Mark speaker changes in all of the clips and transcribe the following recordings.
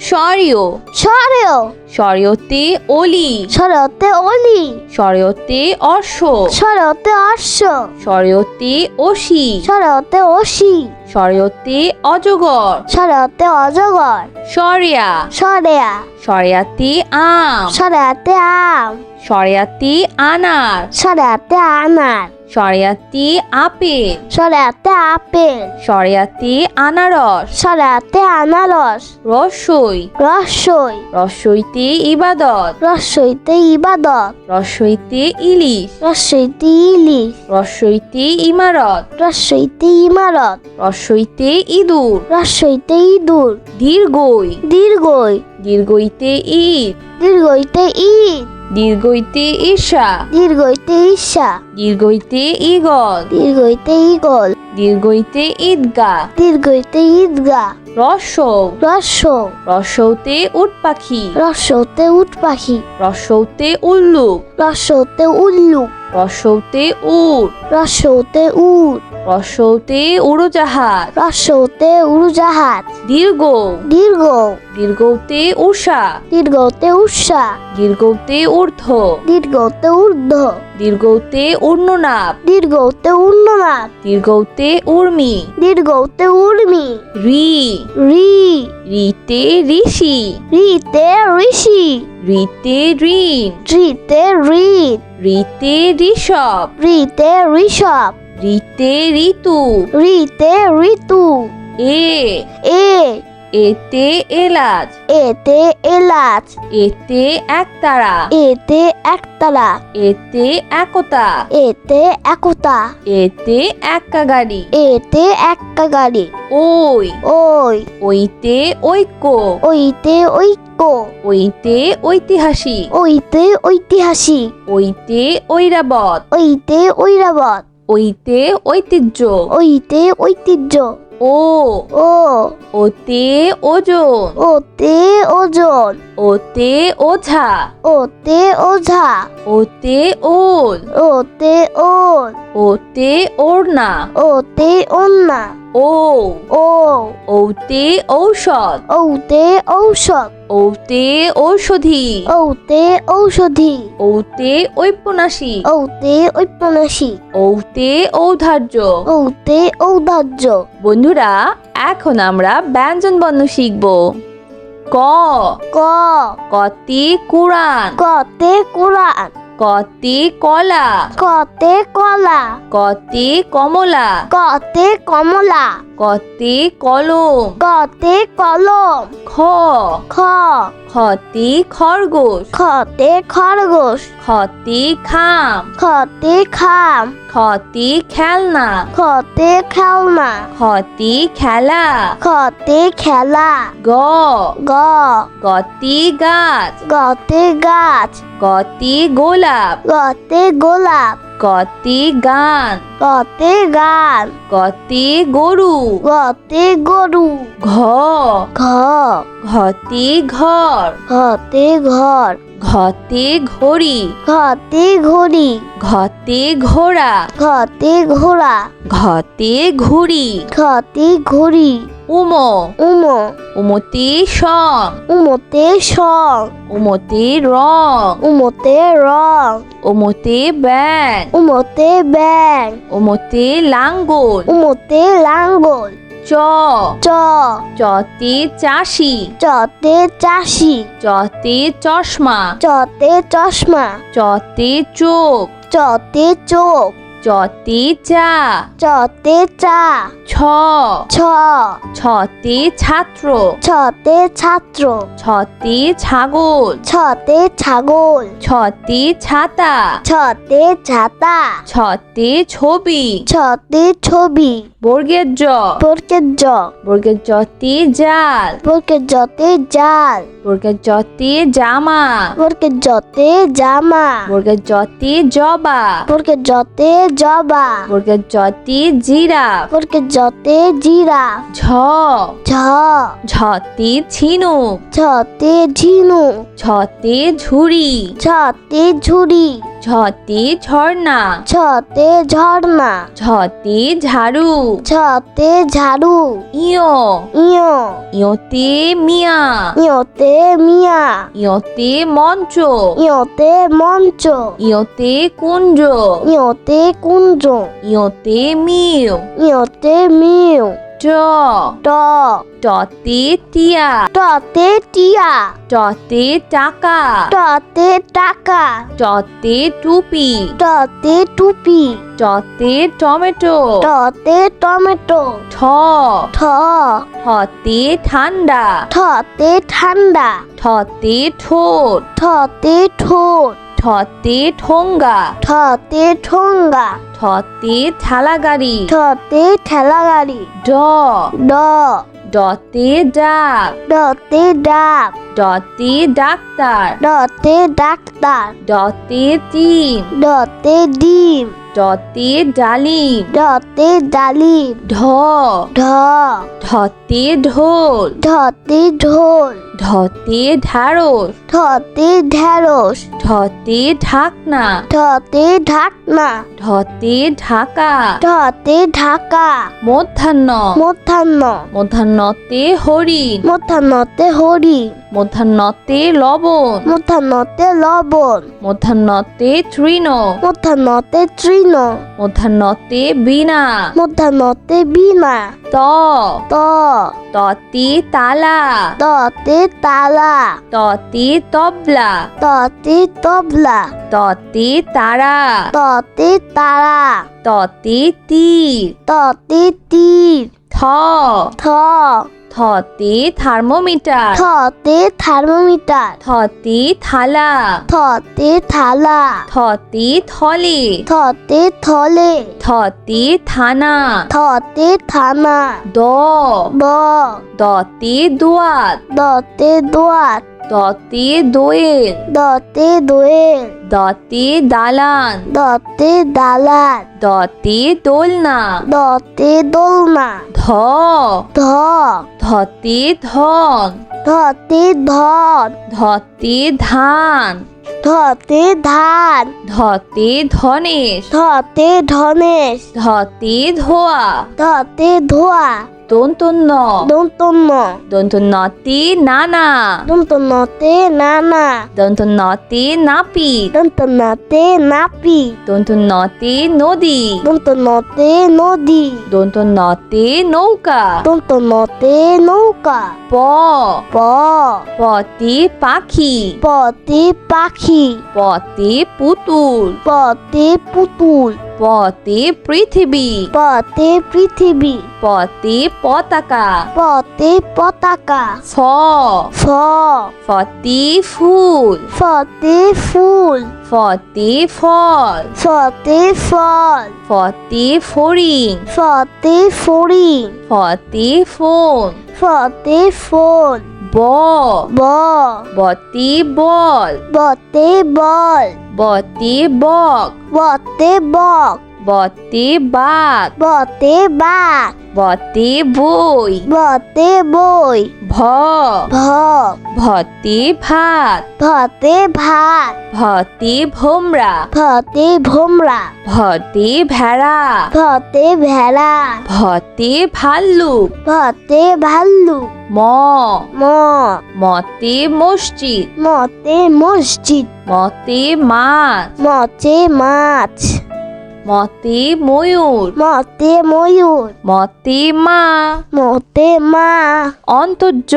Speaker 1: স্বরীয়
Speaker 2: সরেও
Speaker 1: সরিওতে অলি।
Speaker 2: সরতে অলি।
Speaker 1: সরিওতে অশ্ব।
Speaker 2: সরতে অশ্ব।
Speaker 1: সরিওতে অসি।
Speaker 2: সরতে অসি।
Speaker 1: সরিওতে অজগর।
Speaker 2: সরতে অজগর।
Speaker 1: সরিয়া
Speaker 2: সরেয়া
Speaker 1: সরিয়াতে আম।
Speaker 2: সরাতে আম।
Speaker 1: সরিয়াতে আনার।
Speaker 2: সরাতে আনার।
Speaker 1: সরিয়াতে আপেল।
Speaker 2: সরাতে আপেল।
Speaker 1: সরিয়াতে আনারস।
Speaker 2: সরাতে আনারস।
Speaker 1: রসই।
Speaker 2: রসই।
Speaker 1: রসইতে ইবাদত।
Speaker 2: রসইতে ইবাদত।
Speaker 1: রসইতে ইলিশ।
Speaker 2: রসইতে ইলিশ।
Speaker 1: রসইতে ইমারত।
Speaker 2: রসইতে ইমারত।
Speaker 1: রসইতে ইঁদুর।
Speaker 2: রসইতে ইঁদুর।
Speaker 1: দীর্ঘই।
Speaker 2: দীর্ঘই।
Speaker 1: দীর্ঘইতে ঈদ
Speaker 2: দীর্ঘইতে ঈদ
Speaker 1: দীর্ঘইতে ঈশা
Speaker 2: দীর্ঘইতে ঈশা
Speaker 1: দীর্ঘইতে ইগল
Speaker 2: দীর্ঘইতে ইগল
Speaker 1: দীর্ঘইতে ঈদগা।
Speaker 2: দীর্ঘইতে ঈদগা।
Speaker 1: রসৌ।
Speaker 2: রস্য
Speaker 1: রসৌতে উট পাখি।
Speaker 2: রস্যতে উট পাখি।
Speaker 1: রসৌতে উল্লুক
Speaker 2: রস্যতে উল্লুক
Speaker 1: রসৌতে উট।
Speaker 2: রস্যতে উট।
Speaker 1: রসৌতে উড়োজাহাজ।
Speaker 2: রস্যতে উড়োজাহাজ।
Speaker 1: দীর্ঘ।
Speaker 2: দীর্ঘ।
Speaker 1: দীর্ঘতে উষা
Speaker 2: দীর্ঘতে উষা
Speaker 1: দীর্ঘতে ঊর্ধ্ব।
Speaker 2: দীর্ঘতে ঊর্ধ্ব।
Speaker 1: দীর্ঘতে উর্ণনাপ
Speaker 2: দীর্ঘতে উন্ননাথ
Speaker 1: দীর্ঘতে উর্মি।
Speaker 2: দীর্ঘতে উর্মি।
Speaker 1: রি।
Speaker 2: রি।
Speaker 1: রিতে ঋষি।
Speaker 2: রিতে ঋষি।
Speaker 1: রিতে ঋণ।
Speaker 2: রিতে ঋত
Speaker 1: রিতে ঋষভ।
Speaker 2: রিতে ঋষভ।
Speaker 1: রিতে ঋতু।
Speaker 2: রিতে ঋতু।
Speaker 1: এ।
Speaker 2: এ।
Speaker 1: এতে এলাচ।
Speaker 2: এতে এলাচ।
Speaker 1: এতে একতারা।
Speaker 2: এতে একতলা।
Speaker 1: এতে একতা।
Speaker 2: এতে একতা।
Speaker 1: এতে একা গাড়ি
Speaker 2: এতে এক্কা গাড়ি
Speaker 1: ওই।
Speaker 2: ওই।
Speaker 1: ওইতে ঐক্য।
Speaker 2: ওইতে ঐক্য।
Speaker 1: ওইতে ঐতিহাসিক।
Speaker 2: ওইতে ঐতিহাসিক।
Speaker 1: ওইতে ঐরাবত।
Speaker 2: ওইতে ঐরাবত।
Speaker 1: ওইতে ঐতিহ্য।
Speaker 2: ওইতে ঐতিহ্য।
Speaker 1: ও
Speaker 2: ও
Speaker 1: ওতে ওজন।
Speaker 2: ওতে ওজন।
Speaker 1: ওতে ওঝা।
Speaker 2: ওতে ওঝা।
Speaker 1: ওতে ওল।
Speaker 2: ওতে ওল।
Speaker 1: ওতে ওড়না।
Speaker 2: ওতে ওন্না
Speaker 1: ও
Speaker 2: ও
Speaker 1: ওতে ঔষধ।
Speaker 2: ওতে ঔষধ।
Speaker 1: ওতে ঔষধি।
Speaker 2: ওতে ঔষধি।
Speaker 1: ওতে ঔপন্যাসিক।
Speaker 2: ওতে ঔপন্যাসিক।
Speaker 1: ওতে ঔধার্য।
Speaker 2: ওতে ঔধার্য।
Speaker 1: বন্ধুরা এখন আমরা ব্যঞ্জন বর্ণ শিখব। ক।
Speaker 2: ক।
Speaker 1: কতে কুরআন।
Speaker 2: কতে কোরআন।
Speaker 1: কতে কলা।
Speaker 2: কতে কলা।
Speaker 1: কতে কমলা।
Speaker 2: কতে কমলা।
Speaker 1: কতে কলম।
Speaker 2: কতে কলম।
Speaker 1: খ।
Speaker 2: খ।
Speaker 1: খতে খরগোশ।
Speaker 2: খতে খরগোশ।
Speaker 1: খতে খাম।
Speaker 2: খতে খাম।
Speaker 1: খতে খেলনা।
Speaker 2: খতে খেলনা।
Speaker 1: খতে খেলা।
Speaker 2: খতে খেলা।
Speaker 1: গ।
Speaker 2: গ।
Speaker 1: গতে গাছ।
Speaker 2: গতে গাছ।
Speaker 1: গতে গোলাপ।
Speaker 2: গতে গোলাপ।
Speaker 1: গতে গান
Speaker 2: কতে গান
Speaker 1: কতে গরু
Speaker 2: কতে গরু
Speaker 1: ঘ।
Speaker 2: ঘ।
Speaker 1: ঘতে ঘর
Speaker 2: ঘতে ঘর
Speaker 1: ঘতে ঘড়ি।
Speaker 2: ঘতে ঘড়ি।
Speaker 1: ঘতে ঘোড়া।
Speaker 2: ঘতে ঘোড়া।
Speaker 1: ঘতে ঘুড়ি।
Speaker 2: ঘতে ঘড়ি।
Speaker 1: উম।
Speaker 2: উম।
Speaker 1: উমতে সং।
Speaker 2: উমতে সং।
Speaker 1: উমতে রং।
Speaker 2: উমতে রং।
Speaker 1: উমতে ব্যাং
Speaker 2: উমতে ব্যাং
Speaker 1: উমতে লাঙ্গল।
Speaker 2: উমতে লাঙ্গল।
Speaker 1: চ।
Speaker 2: চ।
Speaker 1: চতে চাষি।
Speaker 2: চতে চাষি।
Speaker 1: চতে চশমা।
Speaker 2: চতে চশমা।
Speaker 1: চতে চোখ।
Speaker 2: চতে চোখ।
Speaker 1: চতে চা।
Speaker 2: চতে চা।
Speaker 1: ছ।
Speaker 2: ছ।
Speaker 1: ছতে ছাত্র।
Speaker 2: ছতে ছাত্র।
Speaker 1: ছতে ছাগল।
Speaker 2: ছতে ছাগল।
Speaker 1: ছতে ছাতা।
Speaker 2: ছতে ছাতা।
Speaker 1: ছতে ছবি।
Speaker 2: ছতে ছবি।
Speaker 1: বর্গের জ।
Speaker 2: বর্গের জ।
Speaker 1: বর্গের জতে জাল।
Speaker 2: বর্গের জতে জাল।
Speaker 1: বর্গের জতে জামা।
Speaker 2: বর্গের জতে জামা।
Speaker 1: বর্গের জতে জবা।
Speaker 2: বর্গের জতে জবা।
Speaker 1: বর্গের জতে জিরাফ
Speaker 2: বর্গের জতে জিরাফ
Speaker 1: ঝ।
Speaker 2: ঝ।
Speaker 1: ঝতে ঝিনুক
Speaker 2: ঝতে ঝিনু।
Speaker 1: ঝতে ঝুড়ি।
Speaker 2: ঝতে ঝুড়ি।
Speaker 1: ঝতে ঝর্ণা।
Speaker 2: ছতে ঝর্ণা।
Speaker 1: ঝতে ঝাড়ু।
Speaker 2: ছতে ঝাড়ু।
Speaker 1: ইয়।
Speaker 2: ইয়।
Speaker 1: ইয়তে মিয়া।
Speaker 2: ইয়তে মিয়া।
Speaker 1: ইয়তে মঞ্চ।
Speaker 2: ইয়তে মঞ্চ।
Speaker 1: ইয়তে কুঞ্জ।
Speaker 2: ইয়তে কুঞ্জ।
Speaker 1: ইয়তে মিউ
Speaker 2: ইয়তে মিউ
Speaker 1: ট।
Speaker 2: ট।
Speaker 1: টতে টিয়া।
Speaker 2: টতে টিয়া।
Speaker 1: টতে টাকা।
Speaker 2: টতে টাকা।
Speaker 1: টতে টুপি।
Speaker 2: টতে টুপি।
Speaker 1: টতে টমেটো।
Speaker 2: টতে টমেটো।
Speaker 1: ঠ।
Speaker 2: ঠ।
Speaker 1: ঠতে ঠান্ডা।
Speaker 2: ঠতে ঠান্ডা।
Speaker 1: ঠতে ঠোঁট।
Speaker 2: ঠতে ঠোঁট।
Speaker 1: ঠতে ঠোঙ্গা।
Speaker 2: ঠতে ঠোঙ্গা।
Speaker 1: ঠতে ঠেলা গাড়ি
Speaker 2: ঠতে ঠেলা গাড়ি
Speaker 1: ড।
Speaker 2: ড।
Speaker 1: ডতে ডাক।
Speaker 2: ডতে ডাক।
Speaker 1: ডতে ডাক্তার।
Speaker 2: ডতে ডাক্তার।
Speaker 1: ডতে ডিম
Speaker 2: ডতে ডিম।
Speaker 1: ডতে ডালিম।
Speaker 2: ডতে ডালিম।
Speaker 1: ঢ
Speaker 2: ঢ
Speaker 1: ঢতে ঢোল।
Speaker 2: ঢতে ঢোল।
Speaker 1: ঢতে ঢাড়স
Speaker 2: ঠতে ঢেঁড়স
Speaker 1: ঢতে ঢাকনা।
Speaker 2: ঠতে ঢাকনা।
Speaker 1: ঢতে ঢাকা।
Speaker 2: ঠতে ঢাকা।
Speaker 1: মধ্যাহ্ন।
Speaker 2: মধ্যাহ্ন।
Speaker 1: মধ্যাহ্নতে হরিণ।
Speaker 2: মধ্যাহ্নতে হরি
Speaker 1: মধ্যাহ্নতে লবণ।
Speaker 2: মধ্যাহ্নতে লবণ।
Speaker 1: মধ্যাহ্নতে তৃণ।
Speaker 2: মধ্যাহ্নতে তৃণ।
Speaker 1: মধ্যাহ্নতে বীণা
Speaker 2: মধ্যাহ্নতে বীণা
Speaker 1: ত।
Speaker 2: ত।
Speaker 1: ততে তালা।
Speaker 2: ততে তালা।
Speaker 1: ততে তবলা।
Speaker 2: ততে তবলা।
Speaker 1: ততে তারা।
Speaker 2: ততে তারা।
Speaker 1: ততে তীর।
Speaker 2: ততে তীর।
Speaker 1: থ।
Speaker 2: থ।
Speaker 1: থতে থার্মোমিটার।
Speaker 2: থতে থার্মোমিটার।
Speaker 1: থতে থালা।
Speaker 2: থতে থালা।
Speaker 1: থতে থলে।
Speaker 2: থতে থলে।
Speaker 1: থতে থানা।
Speaker 2: থতে থানা।
Speaker 1: দ।
Speaker 2: ব।
Speaker 1: দতে দোয়াত।
Speaker 2: দতে দোয়াত।
Speaker 1: দতে দোয়েল।
Speaker 2: দতে দোয়েল।
Speaker 1: দতে দালান।
Speaker 2: দতে দালান।
Speaker 1: দতে দোলনা।
Speaker 2: দতে দোলনা।
Speaker 1: ধ।
Speaker 2: ধ।
Speaker 1: ধতে ধন।
Speaker 2: ধতে ধন।
Speaker 1: ধতে ধান।
Speaker 2: ধতে ধান।
Speaker 1: ধতে ধনেশ।
Speaker 2: ধতে ধনেশ।
Speaker 1: ধতে ধোয়া।
Speaker 2: ধতে ধোয়া।
Speaker 1: দন্তন্য
Speaker 2: দন্তন্য
Speaker 1: দন্তন্যতে নানা।
Speaker 2: দন্তন্যতে নানা।
Speaker 1: দন্তন্যতে নাপিত
Speaker 2: দন্তন্যতে নাপি।
Speaker 1: দন্তন্যতে নদী।
Speaker 2: দন্তন্যতে নদী।
Speaker 1: দন্তন্যতে নৌকা।
Speaker 2: দন্তন্যতে নৌকা।
Speaker 1: প।
Speaker 2: প।
Speaker 1: পতে পাখি।
Speaker 2: পতে পাখি।
Speaker 1: পতে পুতুল।
Speaker 2: পতে পুতুল।
Speaker 1: পতে পৃথিবী।
Speaker 2: পতে পৃথিবী।
Speaker 1: পতে পতাকা।
Speaker 2: পতে পতাকা।
Speaker 1: ফ।
Speaker 2: ফ।
Speaker 1: ফতে ফুল।
Speaker 2: ফতে ফুল।
Speaker 1: ফতে ফল।
Speaker 2: ফতে ফল।
Speaker 1: ফতে ফড়িং।
Speaker 2: ফতে ফড়িং।
Speaker 1: ফতে ফোন
Speaker 2: ফতে ফোন
Speaker 1: ব।
Speaker 2: ব।
Speaker 1: বতে বল।
Speaker 2: বতে বল।
Speaker 1: বতে বক।
Speaker 2: বতে বক।
Speaker 1: বতে বাঘ
Speaker 2: বতে বাঘ
Speaker 1: বতে বই।
Speaker 2: বতে বই।
Speaker 1: ভ।
Speaker 2: ভ।
Speaker 1: ভতে ভাত।
Speaker 2: ভতে ভাত।
Speaker 1: ভতে ভোমরা।
Speaker 2: ভতে ভোমরা।
Speaker 1: ভতে ভেড়া।
Speaker 2: ভতে ভেড়া।
Speaker 1: ভতে ভাল্লুক।
Speaker 2: ভতে ভাল্লুক।
Speaker 1: ম।
Speaker 2: ম।
Speaker 1: মতে মসজিদ।
Speaker 2: মতে মসজিদ।
Speaker 1: মতে মাছ।
Speaker 2: মতে মাছ।
Speaker 1: মতে ময়ূর।
Speaker 2: মতে ময়ূর।
Speaker 1: মতে মা।
Speaker 2: মতে মা।
Speaker 1: অন্তর্য।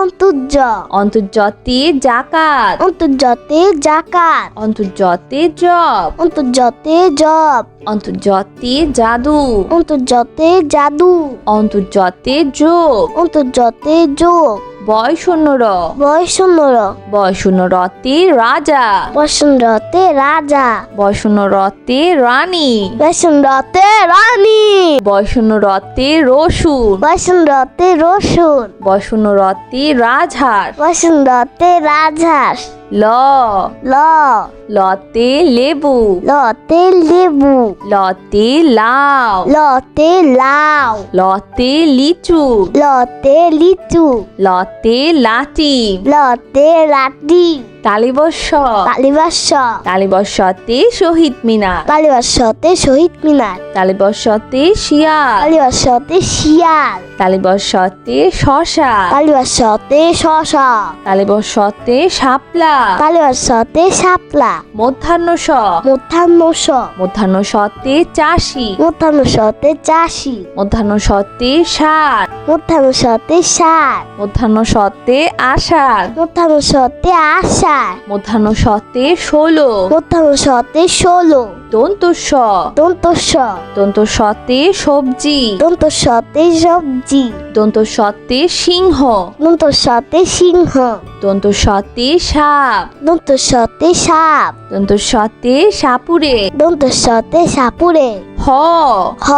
Speaker 2: অন্তর্য।
Speaker 1: অন্তর্জতে জাকাত।
Speaker 2: অন্তর্জতে জাকাত।
Speaker 1: অন্তর্জতে জব।
Speaker 2: অন্তর্জতে জব।
Speaker 1: অন্তর্জতে জাদু।
Speaker 2: অন্তর্জতে জাদু।
Speaker 1: অন্তর্জতে যোগ।
Speaker 2: অন্তর্জতে যোগ।
Speaker 1: ব বয় শূন্য র
Speaker 2: বয় শূন্য র
Speaker 1: বয় শূন্য রতে রাজা।
Speaker 2: বসুন্ধরতে রাজা।
Speaker 1: বয় শূন্য রতে রানী।
Speaker 2: বসুন্ধরতে রানী।
Speaker 1: বয় শূন্য রতে রসুন।
Speaker 2: বসুন্ধরতে রসুন।
Speaker 1: বয় শূন্য রতে রাজহাঁস।
Speaker 2: বসুন্ধরতে রাজহাঁস।
Speaker 1: ল।
Speaker 2: ল।
Speaker 1: লতে লেবু।
Speaker 2: লতে লেবু।
Speaker 1: লতে লাউ।
Speaker 2: লতে লাউ।
Speaker 1: লতে লিচু।
Speaker 2: লতে লিচু।
Speaker 1: লতে লাটি
Speaker 2: লতে লাঠি
Speaker 1: শহীদ মিনার।
Speaker 2: শহীদ মিনার।
Speaker 1: শিয়াল।
Speaker 2: শিয়াল।
Speaker 1: শশা।
Speaker 2: শশা।
Speaker 1: তালিবস্যতে শাপলা। মধ্যাহ্ন স
Speaker 2: মধ্যাহ্ন স
Speaker 1: মধ্যাহ্ন সতে চাষি।
Speaker 2: মধ্যাহ্ন সতে চাষি।
Speaker 1: মধ্যাহ্ন সতে সার।
Speaker 2: মধ্যাহ্ন সতে সার।
Speaker 1: মধ্যাহ্ন সতে আষাঢ়।
Speaker 2: মধ্যাহ্ন সতে আষাঢ়।
Speaker 1: মধ্যাহ্ন সতে ষোলো।
Speaker 2: মধ্যাহ্ন সতে ষোলো।
Speaker 1: দন্ত স।
Speaker 2: দন্ত স।
Speaker 1: দন্ত সতে সবজি।
Speaker 2: দন্ত সতে সবজি।
Speaker 1: দন্ত সতে সিংহ।
Speaker 2: দন্ত সতে সিংহ।
Speaker 1: দন্ত সতে সাপ।
Speaker 2: দন্ত সতে সাপ।
Speaker 1: দন্ত সতে সাপুরে।
Speaker 2: দন্ত সতে সাপুরে।
Speaker 1: হ।
Speaker 2: হ।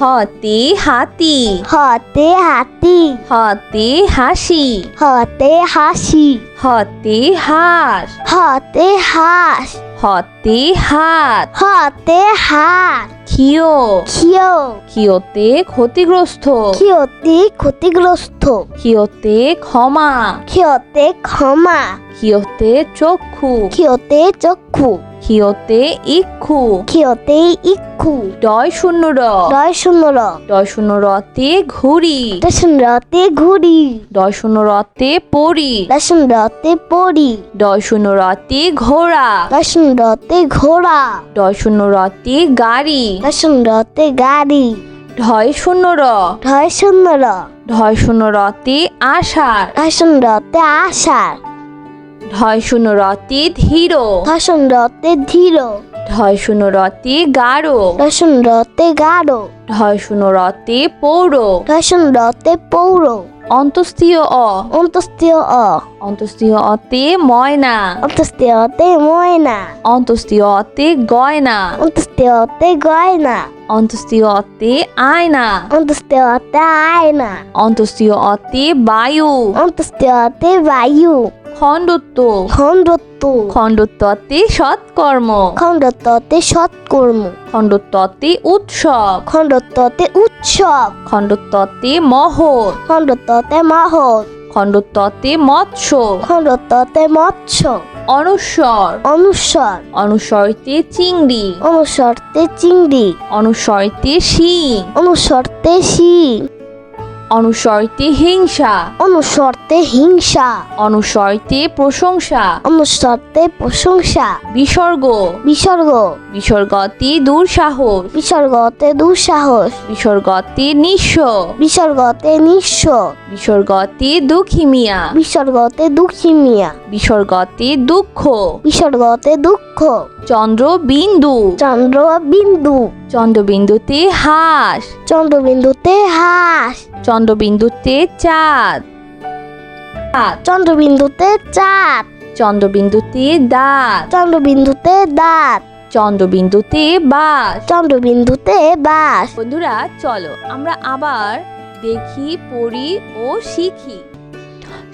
Speaker 1: হতে হাতি।
Speaker 2: হতে হাতি।
Speaker 1: হতে হাসি।
Speaker 2: হতে হাসি।
Speaker 1: হতে হাঁস
Speaker 2: হতে হাঁস।
Speaker 1: হতে হাত।
Speaker 2: হতে হাত
Speaker 1: খিও
Speaker 2: খিও
Speaker 1: খিওতে ক্ষতিগ্রস্ত।
Speaker 2: খিওতে ক্ষতিগ্রস্ত।
Speaker 1: খিওতে ক্ষমা।
Speaker 2: খিওতে ক্ষমা।
Speaker 1: খিওতে চক্ষু।
Speaker 2: খিওতে চক্ষু।
Speaker 1: খিওতে ইক্ষু
Speaker 2: খিওতে ইক্ষু
Speaker 1: ডয় শূন্য র
Speaker 2: দয় শূন্য র
Speaker 1: ডয় শূন্য রতে ঘুড়ি
Speaker 2: দশন রতে ঘুড়ি
Speaker 1: ডয় শূন্য রতে পরি
Speaker 2: দশন রতে পড়ি
Speaker 1: ডয় শূন্য রতে ঘোড়া
Speaker 2: দশন রতে ঘোড়া
Speaker 1: ডয় শূন্য রতে গাড়ি
Speaker 2: দশন রতে গাড়ি
Speaker 1: ঢয় শূন্য র
Speaker 2: ঢয় শূন্য র
Speaker 1: ঢয় শূন্য রতে আষাঢ়
Speaker 2: দশন রতে আষাঢ়
Speaker 1: ঢয় শূন্য রতে ধীর।
Speaker 2: দশন রতে ধীর।
Speaker 1: ঢয় শূন্য রতে গাঢ়।
Speaker 2: দশন রতে গাঢ়।
Speaker 1: ঢয় শূন্য রতে পৌর।
Speaker 2: দশন রতে পৌর।
Speaker 1: অন্তস্তীয় অ।
Speaker 2: অন্তস্থীয় অ।
Speaker 1: অন্তস্থীয় অতে ময়না।
Speaker 2: অন্তস্তীয়তে ময়না।
Speaker 1: অন্তস্থীয় অতে গয়না।
Speaker 2: অন্তস্তীয়তে গয়না।
Speaker 1: অন্তস্থীয় অতে আয়না।
Speaker 2: অন্তস্তীয়তে আয়না।
Speaker 1: অন্তস্থীয় অতে বায়ু।
Speaker 2: অন্তস্তীয়তে বায়ু।
Speaker 1: খণ্ডত্ব।
Speaker 2: খণ্ডত্ব।
Speaker 1: খণ্ডত্বতে। সৎকর্ম।
Speaker 2: খণ্ডত্বতে সৎকর্ম।
Speaker 1: খণ্ডত্বতে উৎসব।
Speaker 2: খণ্ডত্বতে উৎসব।
Speaker 1: খণ্ডত্বতে মহৎ।
Speaker 2: খণ্ডত্বতে মহৎ।
Speaker 1: খণ্ডত্বতে মৎস্য।
Speaker 2: খণ্ডত্বতে মৎস্য।
Speaker 1: অনুস্বর
Speaker 2: অনুস্বর
Speaker 1: অনুস্বরতে চিংড়ি।
Speaker 2: অনুস্বরতে চিংড়ি।
Speaker 1: অনুস্বরতে শিং।
Speaker 2: অনুস্বরতে শিং।
Speaker 1: অনুস্বরতে হিংসা।
Speaker 2: অনুস্বরতে হিংসা।
Speaker 1: অনুস্বরতে প্রশংসা।
Speaker 2: অনুস্বরতে প্রশংসা।
Speaker 1: বিসর্গ।
Speaker 2: বিসর্গ।
Speaker 1: বিসর্গতে দুঃসাহস।
Speaker 2: বিসর্গতে দুঃসাহস।
Speaker 1: বিসর্গতে নিঃস্ব।
Speaker 2: বিসর্গতে নিঃস্ব।
Speaker 1: বিসর্গতে দুঃখী মিয়া।
Speaker 2: বিসর্গতে দুঃখী মিয়া।
Speaker 1: বিসর্গতে দুঃখ।
Speaker 2: বিসর্গতে দুঃখ।
Speaker 1: চন্দ্র বিন্দু
Speaker 2: চন্দ্র বিন্দু
Speaker 1: চন্দ্রবিন্দুতে হাঁস।
Speaker 2: চন্দ্রবিন্দুতে হাঁস।
Speaker 1: চন্দ্রবিন্দুতে চাঁদ।
Speaker 2: চন্দ্রবিন্দুতে চাঁদ।
Speaker 1: চন্দ্রবিন্দুতে দাঁত।
Speaker 2: চন্দ্রবিন্দুতে দাঁত।
Speaker 1: চন্দ্রবিন্দুতে বাস।
Speaker 2: চন্দ্রবিন্দুতে বাস।
Speaker 1: বন্ধুরা চলো আমরা আবার দেখি পড়ি ও শিখি।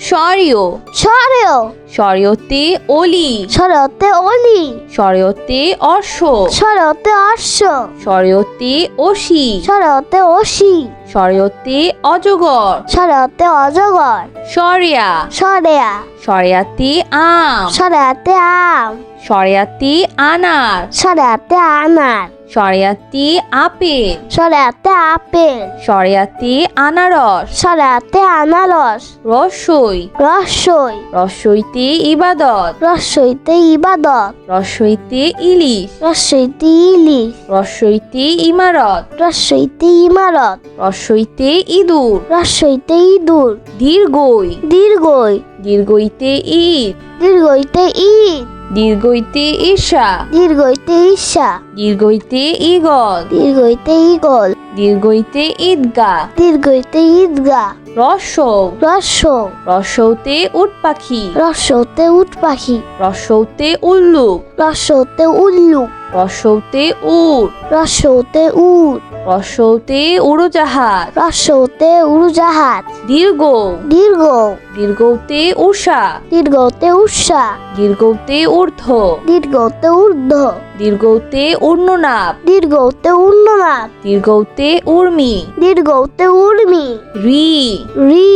Speaker 1: স্বরীয়
Speaker 2: সরেও
Speaker 1: স্বরীয়তে অলি।
Speaker 2: সরতে অলি।
Speaker 1: স্বরীয়তে অশ্ব
Speaker 2: সরতে অশ্ব
Speaker 1: স্বরীয়তে অসি
Speaker 2: সরতে অসি
Speaker 1: স্বরীয়তে অজগর।
Speaker 2: সরতে অজগর।
Speaker 1: সরিয়া
Speaker 2: সরেয়া
Speaker 1: সরিয়াতে আম।
Speaker 2: সরাতে আম।
Speaker 1: সরিয়াতে আনার।
Speaker 2: সরাতে আনার।
Speaker 1: সরিয়াতে আপেল।
Speaker 2: সরাতে আপেল।
Speaker 1: সরিয়াতে আনারস।
Speaker 2: সরাতে আনারস।
Speaker 1: রসই।
Speaker 2: রসই।
Speaker 1: রসইতে ইবাদত।
Speaker 2: রসইতে ইবাদত।
Speaker 1: রসইতে ইলিশ।
Speaker 2: রসইতে ইলিশ।
Speaker 1: রসইতে ইমারত।
Speaker 2: রসইতে ইমারত।
Speaker 1: রসইতে ইঁদুর।
Speaker 2: রসইতে ইঁদুর।
Speaker 1: দীর্ঘই।
Speaker 2: দীর্ঘই।
Speaker 1: দীর্ঘইতে ঈদ
Speaker 2: দীর্ঘইতে ঈদ
Speaker 1: দীর্ঘইতে ঈশা।
Speaker 2: দীর্ঘইতে ঈশা।
Speaker 1: দীর্ঘইতে ইগল
Speaker 2: দীর্ঘইতে ইগল
Speaker 1: দীর্ঘইতে ঈদগা।
Speaker 2: দীর্ঘইতে ঈদগা।
Speaker 1: রসৌ
Speaker 2: রসৌ
Speaker 1: রসৌতে উট পাখি।
Speaker 2: রসৌতে উট পাখি।
Speaker 1: রসৌতে উল্লুক
Speaker 2: রসৌতে উল্লুক
Speaker 1: রসৌতে উট।
Speaker 2: রসৌতে উট।
Speaker 1: রসৌতে উড়োজাহাজ।
Speaker 2: রসৌতে উড়োজাহাজ।
Speaker 1: দীর্ঘ।
Speaker 2: দীর্ঘ।
Speaker 1: দীর্ঘতে উষা
Speaker 2: দীর্ঘতে উষা
Speaker 1: দীর্ঘতে ঊর্ধ্ব।
Speaker 2: দীর্ঘতে ঊর্ধ্ব।
Speaker 1: দীর্ঘতে উর্ণনাপ
Speaker 2: দীর্ঘতে উন্ননাথ
Speaker 1: দীর্ঘতে উর্মি।
Speaker 2: দীর্ঘতে উর্মি।
Speaker 1: রি।
Speaker 2: রি।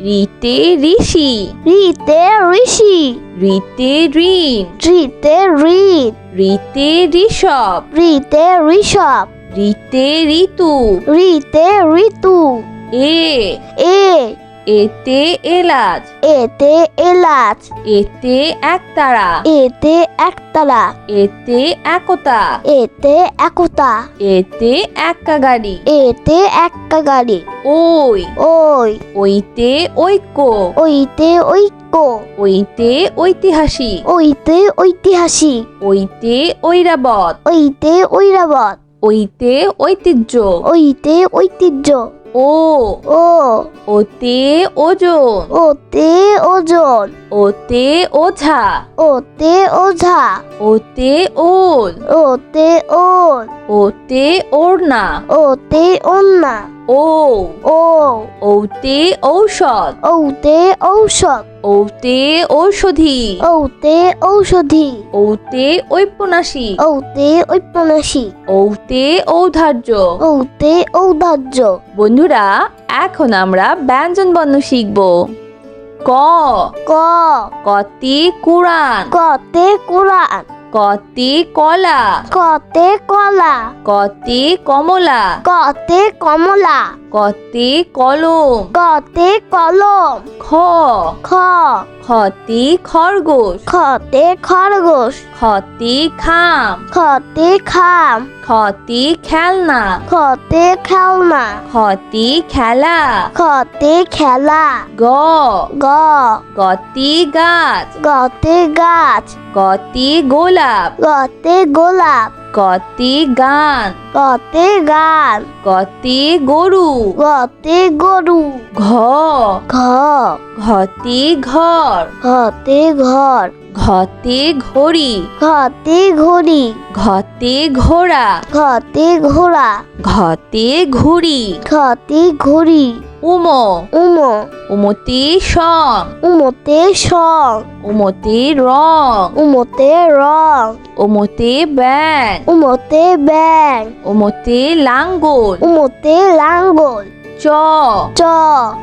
Speaker 1: রিতে ঋষি।
Speaker 2: রিতে ঋষি।
Speaker 1: রিতে ঋণ।
Speaker 2: রিতে ঋণ।
Speaker 1: রিতে ঋষভ।
Speaker 2: রিতে ঋষভ।
Speaker 1: রিতে ঋতু।
Speaker 2: রিতে ঋতু।
Speaker 1: এ।
Speaker 2: এ।
Speaker 1: এতে এলাচ।
Speaker 2: এতে এলাচ।
Speaker 1: এতে একতারা।
Speaker 2: এতে একতলা।
Speaker 1: এতে একতা।
Speaker 2: এতে একতা।
Speaker 1: এতে একা গাড়ি
Speaker 2: এতে এক্কা গাড়ি
Speaker 1: ওই।
Speaker 2: ওই।
Speaker 1: ওইতে ঐক্য।
Speaker 2: ওইতে ঐক্য।
Speaker 1: ওইতে ঐতিহাসিক।
Speaker 2: ওইতে ঐতিহাসিক।
Speaker 1: ওইতে ঐরাবত।
Speaker 2: ওইতে ঐরাবত।
Speaker 1: ওইতে ঐতিহ্য।
Speaker 2: ওইতে ঐতিহ্য।
Speaker 1: ও।
Speaker 2: ও।
Speaker 1: ওতে ওজন।
Speaker 2: ওতে ওজন।
Speaker 1: ওতে ওঝা।
Speaker 2: ওতে ওঝা।
Speaker 1: ওতে ওল।
Speaker 2: ওতে ওল।
Speaker 1: ওতে ওড়না।
Speaker 2: ওতে ওন্না
Speaker 1: ও
Speaker 2: ও
Speaker 1: ওতে ঔষধ।
Speaker 2: ওতে ঔষধ।
Speaker 1: ওতে ঔষধি।
Speaker 2: ওতে ঔষধি।
Speaker 1: ওতে ঔপন্যাসিক।
Speaker 2: ওতে ঔপন্যাসিক।
Speaker 1: ওতে ঔদার্য
Speaker 2: ওতে ঔধার্য।
Speaker 1: বন্ধুরা এখন আমরা ব্যঞ্জন বর্ণ শিখব। ক।
Speaker 2: ক।
Speaker 1: কতে কুরআন।
Speaker 2: কতে কোরআন।
Speaker 1: কতে কলা।
Speaker 2: কতে কলা।
Speaker 1: কতে কমলা।
Speaker 2: কতে কমলা।
Speaker 1: কতে কলম।
Speaker 2: কতে কলম।
Speaker 1: খ।
Speaker 2: খ।
Speaker 1: খতে খরগোশ।
Speaker 2: খতে খরগোশ।
Speaker 1: খতে খাম।
Speaker 2: খতে খাম।
Speaker 1: খতে খেলনা।
Speaker 2: খতে খেলনা।
Speaker 1: খতে খেলা।
Speaker 2: খতে খেলা।
Speaker 1: গ।
Speaker 2: গ।
Speaker 1: গতি গাছ।
Speaker 2: গতে গাছ।
Speaker 1: গতি গোলাপ।
Speaker 2: গতে গোলাপ।
Speaker 1: গতে গান
Speaker 2: কতে গান
Speaker 1: গতে গরু
Speaker 2: গতে গরু
Speaker 1: ঘ।
Speaker 2: ঘ।
Speaker 1: ঘতে ঘর
Speaker 2: ঘতে ঘর
Speaker 1: ঘতে ঘড়ি
Speaker 2: ঘতে ঘড়ি
Speaker 1: ঘতে ঘোড়া
Speaker 2: ঘতে ঘোড়া
Speaker 1: ঘতে ঘুড়ি
Speaker 2: ঘতে ঘড়ি
Speaker 1: উম
Speaker 2: উম
Speaker 1: উমতে সং
Speaker 2: উমতে সং
Speaker 1: উমতে রং
Speaker 2: উমতে রং
Speaker 1: উমতে ব্যাং
Speaker 2: উমতে ব্যাং
Speaker 1: উমতে লাঙ্গল
Speaker 2: উমতে লাঙ্গল
Speaker 1: চ
Speaker 2: চ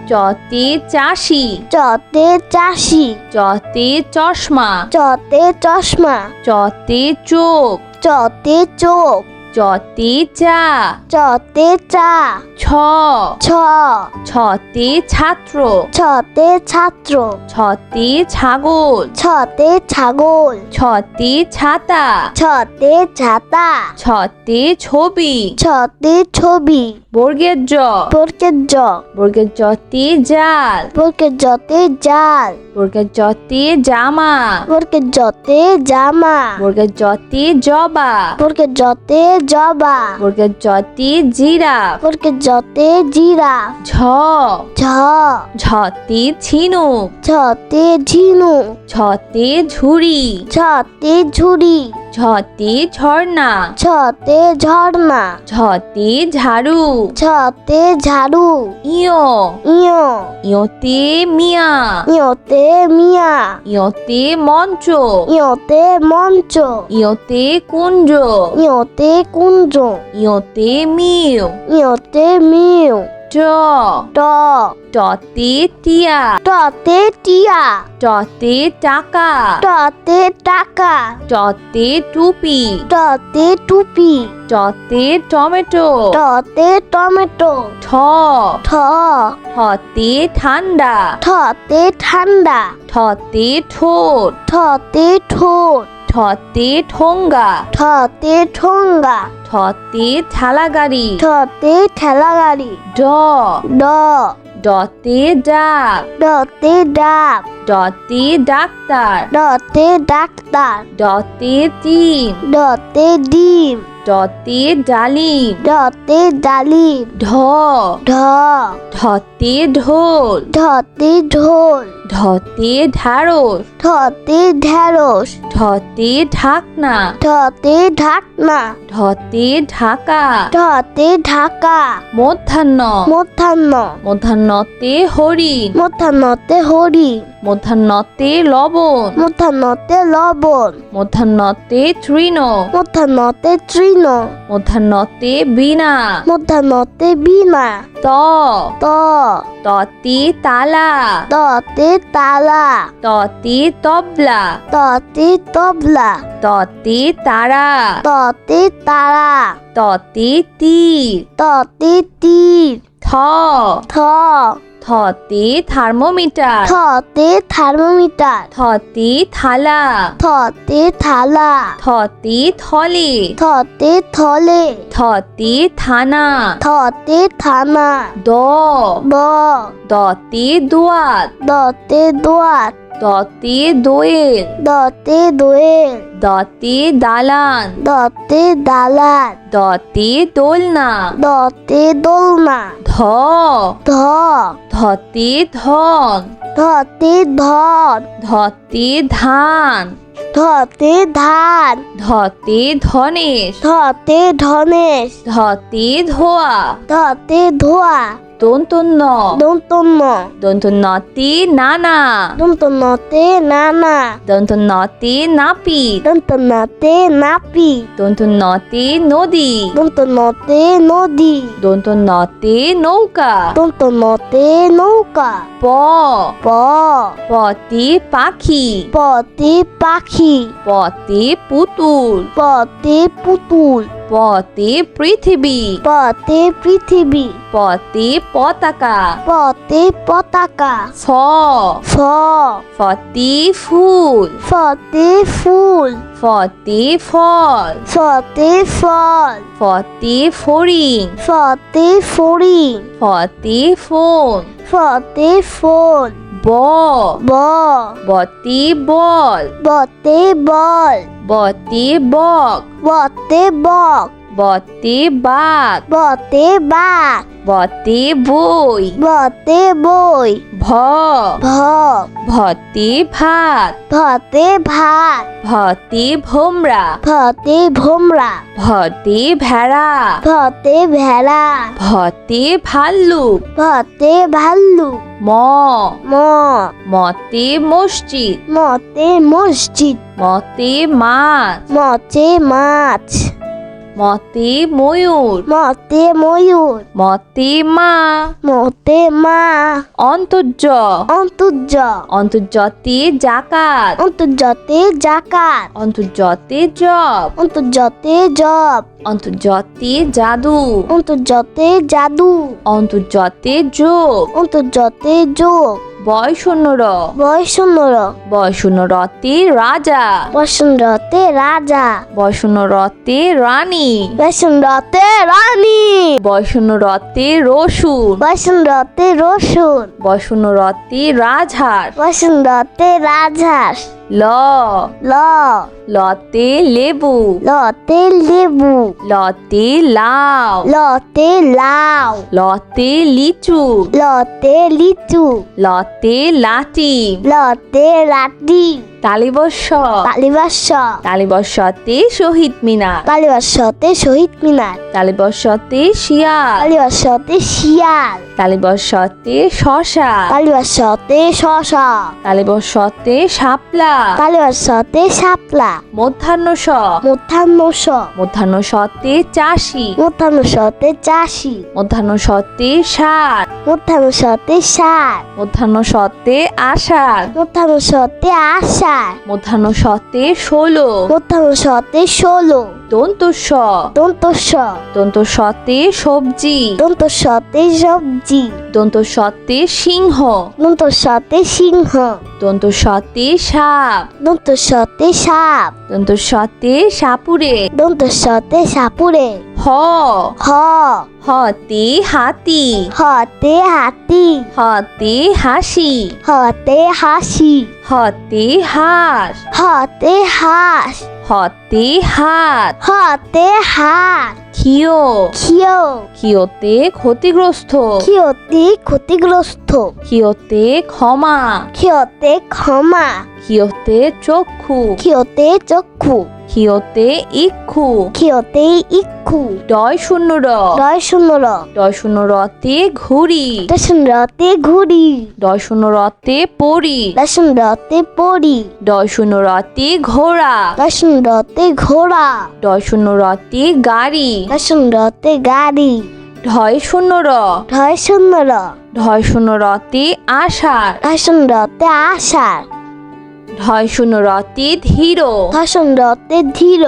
Speaker 1: চতে চাষি
Speaker 2: চতে চাষি
Speaker 1: চতে চশমা
Speaker 2: চতে চশমা
Speaker 1: চতে চোখ
Speaker 2: চতে চোখ
Speaker 1: চতে চা
Speaker 2: চতে চা
Speaker 1: ছ।
Speaker 2: ছ।
Speaker 1: ছতে ছাত্র।
Speaker 2: ছতে ছাত্র।
Speaker 1: ছতে ছাগল।
Speaker 2: ছতে ছাগল।
Speaker 1: ছতে ছাতা।
Speaker 2: ছতে ছাতা।
Speaker 1: ছতে ছবি।
Speaker 2: ছতে ছবি।
Speaker 1: বর্গের জ
Speaker 2: বর্গের জ
Speaker 1: বর্গের জতে জাল।
Speaker 2: বর্গের জতে জাল।
Speaker 1: বর্গের জতে জামা।
Speaker 2: বর্গের জতে জামা।
Speaker 1: বর্গের জতে জবা।
Speaker 2: বর্গের জতে জবা।
Speaker 1: বর্গের জতে জিরাফ।
Speaker 2: বর্গের জতে জিরা।
Speaker 1: ঝ।
Speaker 2: ঝ।
Speaker 1: ঝতে ঝিনুক
Speaker 2: ঝতে ঝিনু।
Speaker 1: ঝতে ঝুড়ি।
Speaker 2: ঝতে ঝুড়ি।
Speaker 1: ঝতে ঝর্ণা।
Speaker 2: ছতে ঝর্ণা।
Speaker 1: ঝতে ঝাড়ু।
Speaker 2: ছতে ঝাড়ু।
Speaker 1: ইয়।
Speaker 2: ইয়।
Speaker 1: ইয়তে মিয়া।
Speaker 2: ইয়তে মিয়া।
Speaker 1: ইয়তে মঞ্চ।
Speaker 2: ইয়তে মঞ্চ।
Speaker 1: ইয়তে কুঞ্জ।
Speaker 2: ইয়তে কুঞ্জ।
Speaker 1: ইয়তে মিউ
Speaker 2: ইয়তে মিউ
Speaker 1: ট।
Speaker 2: ট।
Speaker 1: টতে টিয়া।
Speaker 2: টতে টিয়া।
Speaker 1: টতে টাকা।
Speaker 2: টতে টাকা।
Speaker 1: টতে টুপি।
Speaker 2: টতে টুপি।
Speaker 1: টতে টমেটো।
Speaker 2: টতে টমেটো।
Speaker 1: ঠ।
Speaker 2: ঠ।
Speaker 1: ঠতে ঠান্ডা।
Speaker 2: ঠতে ঠান্ডা।
Speaker 1: ঠতে ঠোঁট।
Speaker 2: ঠতে ঠোঁট।
Speaker 1: ঠতে ঠোঙ্গা।
Speaker 2: ঠতে ঠোঙ্গা।
Speaker 1: ঠতে ঠেলা গাড়ি
Speaker 2: ঠতে ঠেলা গাড়ি
Speaker 1: ড।
Speaker 2: ড।
Speaker 1: ডতে ডাক।
Speaker 2: ডতে ডাক।
Speaker 1: ডতে ডাক্তার।
Speaker 2: ডতে ডাক্তার।
Speaker 1: ডতে ডিম
Speaker 2: ডতে ডিম।
Speaker 1: ডতে ডালিম।
Speaker 2: ডতে ডালিম।
Speaker 1: ঢ।
Speaker 2: ঢ।
Speaker 1: ঢতে ঢোল।
Speaker 2: ঢতে ঢোল।
Speaker 1: ঢতে ঢাড়স
Speaker 2: ঢতে ঢেঁড়স
Speaker 1: ঢতে ঢাকনা।
Speaker 2: ঢতে ঢাকনা।
Speaker 1: ঢতে ঢাকা।
Speaker 2: ঢতে ঢাকা।
Speaker 1: মধ্যাহ্ন।
Speaker 2: মধ্যাহ্ন।
Speaker 1: মধ্যাহ্নতে হরিণ
Speaker 2: মধ্যাহ্নতে হরিণ
Speaker 1: মধ্যাহ্নতে লবণ।
Speaker 2: মধ্যাহ্নতে লবণ।
Speaker 1: মধ্যাহ্নতে তৃণ।
Speaker 2: মধ্যাহ্নতে তৃণ।
Speaker 1: মধ্যাহ্নতে বীণা।
Speaker 2: মধ্যাহ্নতে বীণা।
Speaker 1: ত।
Speaker 2: ত।
Speaker 1: ততে তালা।
Speaker 2: ততে তালা।
Speaker 1: ততে তবলা।
Speaker 2: ততে তবলা।
Speaker 1: ততে তারা।
Speaker 2: ততে তারা।
Speaker 1: ততে তীর।
Speaker 2: ততে তীর।
Speaker 1: থ।
Speaker 2: থ।
Speaker 1: থতে থার্মোমিটার।
Speaker 2: থতে থার্মোমিটার।
Speaker 1: থতে থালা।
Speaker 2: থতে থালা।
Speaker 1: থতে থলে।
Speaker 2: থতে থলে।
Speaker 1: থতে থানা।
Speaker 2: থতে থানা।
Speaker 1: দ।
Speaker 2: ব।
Speaker 1: দতে দোয়াত।
Speaker 2: দতে দোয়াত।
Speaker 1: দতে দোয়েল।
Speaker 2: দতে দোয়েল।
Speaker 1: দতে দালান।
Speaker 2: দতে দালান।
Speaker 1: দতে দোলনা।
Speaker 2: দতে দোলনা।
Speaker 1: ধ।
Speaker 2: ধ।
Speaker 1: ধতে ধন।
Speaker 2: ধতে ধন।
Speaker 1: ধতে ধান।
Speaker 2: ধতে ধান।
Speaker 1: ধতে ধনেশ।
Speaker 2: ধতে ধনেশ।
Speaker 1: ধতে ধোয়া।
Speaker 2: ধতে ধোয়া।
Speaker 1: দন্তন্য
Speaker 2: দন্তন্য
Speaker 1: দন্তন্যতে নানা।
Speaker 2: দন্তন্যতে নানা।
Speaker 1: দন্তন্যতে নাপিত
Speaker 2: দন্তন্যতে নাপি।
Speaker 1: দন্তন্যতে নদী।
Speaker 2: দন্তন্যতে নদী।
Speaker 1: দন্তন্যতে নৌকা।
Speaker 2: দন্তন্যতে নৌকা।
Speaker 1: প।
Speaker 2: প।
Speaker 1: পতে পাখি।
Speaker 2: পতে পাখি।
Speaker 1: পতে পুতুল।
Speaker 2: পতে পুতুল।
Speaker 1: পতে পৃথিবী।
Speaker 2: পতে পৃথিবী।
Speaker 1: পতে পতাকা।
Speaker 2: পতে পতাকা।
Speaker 1: ফ।
Speaker 2: ফ।
Speaker 1: ফতে ফুল।
Speaker 2: ফতে ফুল।
Speaker 1: ফতে ফল।
Speaker 2: ফতে ফল।
Speaker 1: ফতে ফড়িং।
Speaker 2: ফতে ফড়িং।
Speaker 1: ফতে ফোন
Speaker 2: ফতে ফোন
Speaker 1: ব।
Speaker 2: ব।
Speaker 1: বতে বল।
Speaker 2: বতে বল।
Speaker 1: বতে বক
Speaker 2: বতে বক
Speaker 1: বতে বাঘ।
Speaker 2: বতে বাঘ।
Speaker 1: বতে বই।
Speaker 2: বতে বই।
Speaker 1: ভ।
Speaker 2: ভ।
Speaker 1: ভতে ভাত।
Speaker 2: ভতে ভাত।
Speaker 1: ভতে ভোমরা।
Speaker 2: ভতে ভোমরা।
Speaker 1: ভতে ভেড়া।
Speaker 2: ভতে ভেড়া।
Speaker 1: ভতে ভাল্লুক।
Speaker 2: ভতে ভাল্লুক।
Speaker 1: ম।
Speaker 2: ম।
Speaker 1: মতে মসজিদ।
Speaker 2: মতে মসজিদ।
Speaker 1: মতে মাছ।
Speaker 2: মতে মাছ।
Speaker 1: মতে ময়ূর।
Speaker 2: মতে ময়ূর।
Speaker 1: মতে মা।
Speaker 2: মতে মা।
Speaker 1: অন্তর্য।
Speaker 2: অন্তর্য।
Speaker 1: অন্তর্জতে জাকাত।
Speaker 2: অন্তর্জতে জাকাত।
Speaker 1: অন্তর্জতে জব।
Speaker 2: অন্তর্জতে জব।
Speaker 1: অন্তর্জতে জাদু।
Speaker 2: অন্তর্জতে জাদু।
Speaker 1: অন্তর্জতে যোগ।
Speaker 2: অন্তর্জতে যোগ।
Speaker 1: বয়সন্নর।
Speaker 2: বয়সন্নর।
Speaker 1: রতে রাজা।
Speaker 2: বসন্তরতে রাজা।
Speaker 1: বয়সন্নরতে রানী।
Speaker 2: বসন্তরতে রানী।
Speaker 1: বয়সন্নরতে রসুন।
Speaker 2: বসন্তরতে রসুন।
Speaker 1: বয়সন্নরতে রাজহাঁস।
Speaker 2: বসন্তরতে রাজহাঁস।
Speaker 1: ল।
Speaker 2: ল।
Speaker 1: লতে লেবু।
Speaker 2: লতে লেবু।
Speaker 1: লতে লাউ।
Speaker 2: লতে লাউ।
Speaker 1: লতে লিচু।
Speaker 2: লতে লিচু।
Speaker 1: লতে লাটি
Speaker 2: লতে লাটি
Speaker 1: শহীদ মিনার।
Speaker 2: শহীদ মিনার।
Speaker 1: শিয়াল।
Speaker 2: শিয়াল।
Speaker 1: শশা।
Speaker 2: শশা।
Speaker 1: তালিবস্যতে শাপলা। মধ্যাহ্ন স
Speaker 2: মধ্যাহ্ন স
Speaker 1: মধ্যাহ্ন সতে চাষি।
Speaker 2: মধ্যাহ্ন সতে চাষি।
Speaker 1: মধ্যাহ্ন সতে সার।
Speaker 2: মধ্যাহ্ন সতে সার।
Speaker 1: মধ্যাহ্ন সতে আষাঢ়।
Speaker 2: মধ্যাহ্ন সতে আষাঢ়।
Speaker 1: মধ্যাহ্ন সতে ষোলো।
Speaker 2: মধ্যাহ্ন সতে ষোলো।
Speaker 1: দন্ত স।
Speaker 2: দন্ত স।
Speaker 1: দন্ত সতে সবজি।
Speaker 2: দন্ত সতে সবজি।
Speaker 1: দন্ত সতে সিংহ।
Speaker 2: দন্ত সতে সিংহ।
Speaker 1: দন্ত সতে সাপ।
Speaker 2: দন্ত সতে সাপ।
Speaker 1: দন্ত সতে সাপুরে।
Speaker 2: দন্ত সতে সাপুরে।
Speaker 1: হ।
Speaker 2: হ।
Speaker 1: হতে হাতি।
Speaker 2: হতে হাতি।
Speaker 1: হতে হাসি।
Speaker 2: হতে হাসি।
Speaker 1: হতে হাঁস
Speaker 2: হতে হাঁস।
Speaker 1: হতে হাত।
Speaker 2: হতে হাত
Speaker 1: ক্ষিয়
Speaker 2: ক্ষিয়
Speaker 1: ক্ষিয়তে ক্ষতিগ্রস্ত।
Speaker 2: ক্ষিয়তে ক্ষতিগ্রস্ত।
Speaker 1: ক্ষিয়তে ক্ষমা।
Speaker 2: ক্ষিয়তে ক্ষমা।
Speaker 1: ক্ষিয়তে চক্ষু।
Speaker 2: ক্ষিয়তে চক্ষু।
Speaker 1: ক্ষিয়তে ইক্ষু
Speaker 2: ক্ষিয়তে ইক্ষু
Speaker 1: ডয় শূন্য র
Speaker 2: দয় শূন্য র
Speaker 1: ডয় শূন্য রতে ঘুড়ি
Speaker 2: দশন রতে ঘুড়ি
Speaker 1: ডয় শূন্য রতে পরি
Speaker 2: দশন রতে পড়ি
Speaker 1: ডয় শূন্য রতে ঘোড়া
Speaker 2: দশন রতে ঘোড়া
Speaker 1: ডয় শূন্য রতে গাড়ি
Speaker 2: দশন রতে গাড়ি
Speaker 1: ঢয় শূন্য র
Speaker 2: ঢয় শূন্য র
Speaker 1: ঢয় শূন্য রতে আষাঢ়
Speaker 2: দশন রতে আষাঢ়
Speaker 1: ঢয় শূন্য রতে ধীর।
Speaker 2: দশন রতে ধীর।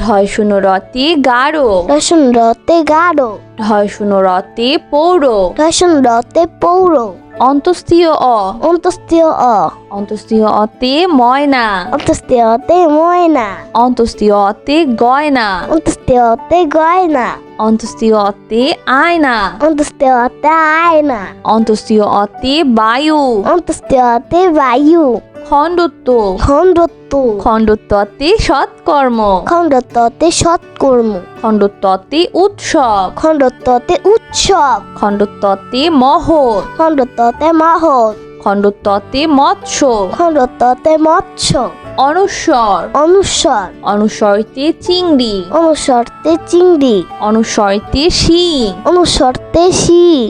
Speaker 1: ঢয় শূন্য রতে গাঢ়।
Speaker 2: দশন রতে গাঢ়।
Speaker 1: ঢয় শূন্য রতে পৌর।
Speaker 2: দশন রতে পৌর।
Speaker 1: অন্তস্তীয় অ।
Speaker 2: অন্তস্তীয় অ।
Speaker 1: অন্তস্তীয় অতে ময়না।
Speaker 2: অন্তস্তীয় অতে ময়না।
Speaker 1: অন্তস্তীয় অতে গয়না।
Speaker 2: অন্তস্তীয় অতে গয়না।
Speaker 1: অন্তস্তীয় অতে আয়না।
Speaker 2: অন্তস্তীয় অতে আয়না।
Speaker 1: অন্তস্তীয় অতে বায়ু।
Speaker 2: অন্তস্তীয় অতে বায়ু।
Speaker 1: খণ্ডত্ব।
Speaker 2: খণ্ডত্ব।
Speaker 1: খণ্ডত্বতে সৎকর্ম।
Speaker 2: খণ্ডত্বতে সৎকর্ম।
Speaker 1: খণ্ডত্বতে উৎসব।
Speaker 2: খণ্ডত্বতে উৎসব।
Speaker 1: খণ্ডত্বতে মহৎ।
Speaker 2: খণ্ডত্বতে মহৎ।
Speaker 1: খণ্ডত্বতে মৎস্য
Speaker 2: খণ্ডত্বতে মৎস্য
Speaker 1: অনুস্বর
Speaker 2: অনুস্বর
Speaker 1: অনুস্বরতে চিংড়ি।
Speaker 2: অনুস্বরতে চিংড়ি।
Speaker 1: অনুস্বরতে শিং।
Speaker 2: অনুস্বরতে শিং।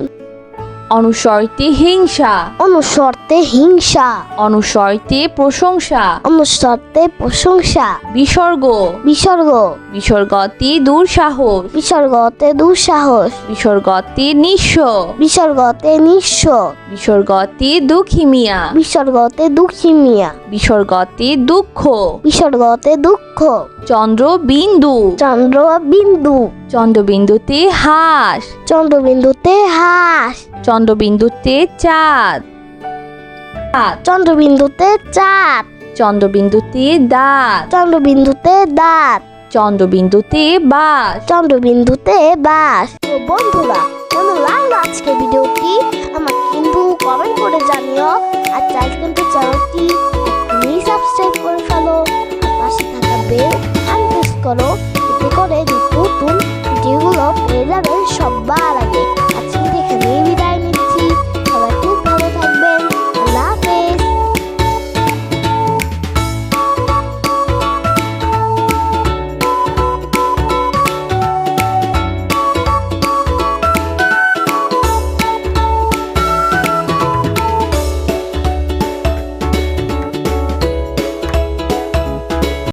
Speaker 1: অনুস্বরতে হিংসা।
Speaker 2: অনুস্বরতে হিংসা।
Speaker 1: অনুস্বরতে প্রশংসা।
Speaker 2: অনুস্বরতে প্রশংসা।
Speaker 1: বিসর্গ।
Speaker 2: বিসর্গ।
Speaker 1: বিসর্গতে দুঃসাহস।
Speaker 2: বিসর্গতে দুঃসাহস।
Speaker 1: বিসর্গতে নিঃস্ব।
Speaker 2: বিসর্গতে নিঃস্ব।
Speaker 1: বিসর্গতে দুঃখী মিয়া।
Speaker 2: বিসর্গতে দুঃখী মিয়া।
Speaker 1: বিসর্গতে দুঃখ।
Speaker 2: বিসর্গতে দুঃখ।
Speaker 1: চন্দ্র বিন্দু।
Speaker 2: চন্দ্র বিন্দু।
Speaker 1: চন্দ্রবিন্দুতে হাঁস।
Speaker 2: চন্দ্রবিন্দুতে হাঁস।
Speaker 1: চন্দ্রবিন্দুতে চাঁদ।
Speaker 2: চন্দ্রবিন্দুতে চাঁদ।
Speaker 1: চন্দ্রবিন্দুতে দাঁত।
Speaker 2: চন্দ্রবিন্দুতে দাঁত।
Speaker 1: চন্দ্রবিন্দুতে বাস
Speaker 2: চন্দ্রবিন্দুতে বাস তো বন্ধুরা কেমন লাগল আজকে ভিডিওটি? আমাকে কিন্তু কমেন্ট করে জানিও। আর চাইলে কিন্তু চ্যানেলটি এখনই সাবস্ক্রাইব করে ফেলো। পাশে থাকা বেল আনপ্রেস করো। ভিডিওগুলো পেয়ে যাবেন সবার আগে